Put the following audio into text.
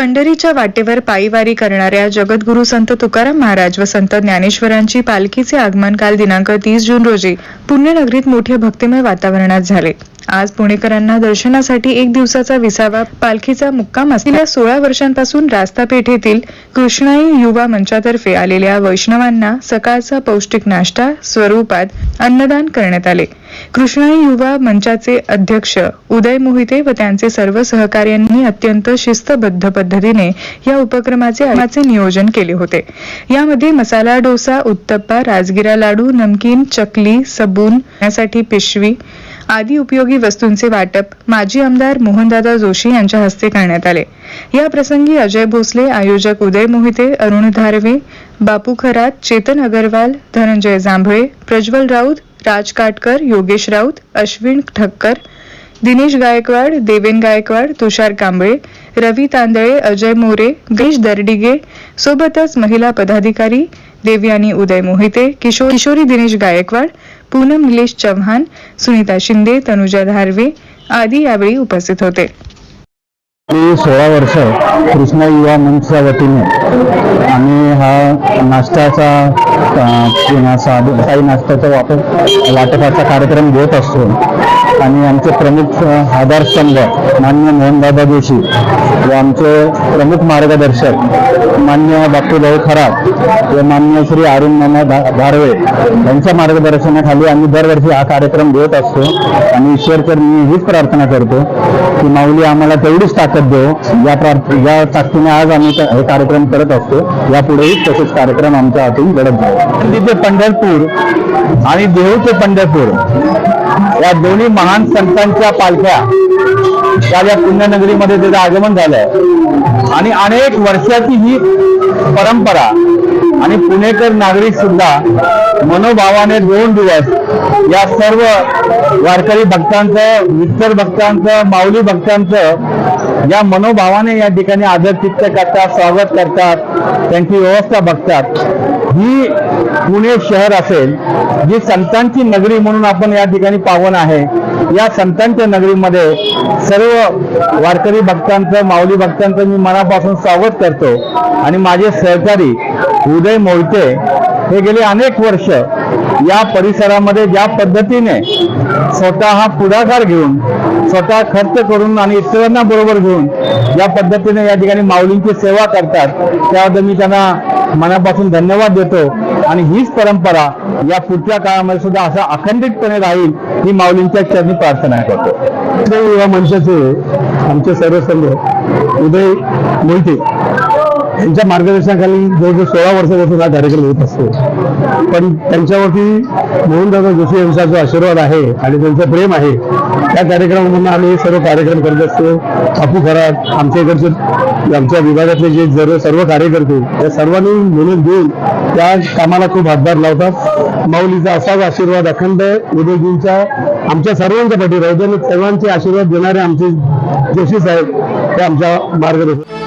पंढरीच्या वाटेवर पायीवारी करणाऱ्या जगद्गुरु संत तुकाराम महाराज व संत ज्ञानेश्वरांची पालखीचे आगमन काल दिनांक तीस जून रोजी पुण्यनगरीत मोठ्या भक्तिमय वातावरणात झाले. आज पुणेकरांना दर्शनासाठी एक दिवसाचा विसावा पालखीचा मुक्काम असलेल्या सोळा वर्षांपासून रास्ता कृष्णाई युवा मंचातर्फे आलेल्या वैष्णवांना सकाळचा पौष्टिक नाश्ता स्वरूपात अन्नदान करण्यात आले. कृष्णाई युवा मंचाचे अध्यक्ष उदय मोहिते व त्यांचे सर्व सहकार्यांनी अत्यंत शिस्तबद्ध पद्धतीने या उपक्रमाचे नियोजन केले होते. यामध्ये मसाला डोसा उत्तप्पा राजगिरा लाडू नमकीन चकली सबून यासाठी पिशवी आदी उपयोगी वस्तूंचे वाटप माजी आमदार मोहनदादा जोशी यांच्या हस्ते करण्यात आले. या प्रसंगी अजय भोसले आयोजक उदय मोहिते अरुण धारवे बापू खरात चेतन अगरवाल धनंजय जांभळे प्रज्वल राऊत राज काटकर योगेश राऊत अश्विन ठक्कर दिनेश गायकवाड देवेन गायकवाड तुषार कांबळे रवी तांदळे अजय मोरे गिरीश दर्डिगे सोबतच महिला पदाधिकारी देवयानी उदय मोहिते किशोर किशोरी दिनेश गायकवाड पूनम निलेश चव्हाण सुनीता शिंदे तनुजा धारवे आदी यावेळी उपस्थित होते. गेली सोळा वर्ष कृष्णा युवा मंचच्या वतीने आम्ही हा नाश्त्याचा अ, साधू काही नाश्त्याचा वापर वाटपाचा कार्यक्रम घेत असतो. आणि आमचे प्रमुख आधारस्तंभ मान्य मोहनदादा जोशी व आमचे प्रमुख मार्गदर्शक मान्य बापूभाऊ खरात व मान्य श्री अरुण मामा धा- धारवे यांच्या मार्गदर्शनाखाली आम्ही दरवर्षी हा कार्यक्रम घेत असतो. आणि ईश्वरकर मी हीच प्रार्थना करतो की माऊली आम्हाला तेवढीच ताकद देऊ या प्रार्थ या ताकदीने आज आम्ही हे कार्यक्रम करत असतो. यापुढेही तसेच कार्यक्रम आमच्या हातून घडत जाऊ तिथे पंढरपूर आणि देहू ते पंढरपूर. या दोन्ही महान संतांच्या पालख्या काल या पुण्यनगरीमध्ये त्याचं आगमन झालंय. आणि अनेक वर्षाची ही परंपरा आणि पुणेकर नागरिक सुद्धा मनोभावाने दोन दिवस या सर्व वारकरी भक्तांचं विठ्ठल भक्तांचं माऊली भक्तांचं या मनोभावाने या ठिकाणी आदरचित्त करतात स्वागत करतात त्यांची व्यवस्था बघतात. ही पुणे शहर असेल जी संतांची नगरी म्हणून आपण या ठिकाणी पावन आहे या संतांच्या नगरीमध्ये सर्व वारकरी भक्तांचं माऊली भक्तांचं मी मनापासून स्वागत करतो. आणि माझे सहकारी उदय मोहिते हे गेले अनेक वर्ष या परिसरामध्ये ज्या पद्धतीने स्वतः हा पुढाकार घेऊन स्वतः खर्च करून आणि इतरांना बरोबर घेऊन ज्या पद्धतीने या ठिकाणी माऊलींची सेवा करतात त्याबद्दल मी त्यांना मनापासून धन्यवाद देतो. आणि हीच परंपरा या पुढच्या काळामध्ये सुद्धा असा अखंडितपणे राहील ही माऊलींच्या चरणी प्रार्थना करतो या मंचाचे आमचे सर्वसंघ उदय मोहिते. यांच्या मार्गदर्शनाखाली जवळजवळ सोळा वर्षापासून हा कार्यक्रम होत असतो. पण त्यांच्यावरती मोहनदादा जोशी यांचा जो आशीर्वाद आहे आणि त्यांचं प्रेम आहे त्या कार्यक्रमामधून आम्ही हे सर्व कार्यक्रम करत असतो. कापू घरात आमच्या इकडचे आमच्या विभागातले जे सर्व सर्व कार्यकर्ते त्या सर्वांनी म्हणून देऊन त्या कामाला खूप हातभार लावतात. माऊलीचा असाच आशीर्वाद अखंड उदयजींच्या आमच्या सर्वांच्या पाठी राहतो आणि सर्वांचे आशीर्वाद देणारे आमचे जोशी साहेब ते आमच्या मार्गदर्शन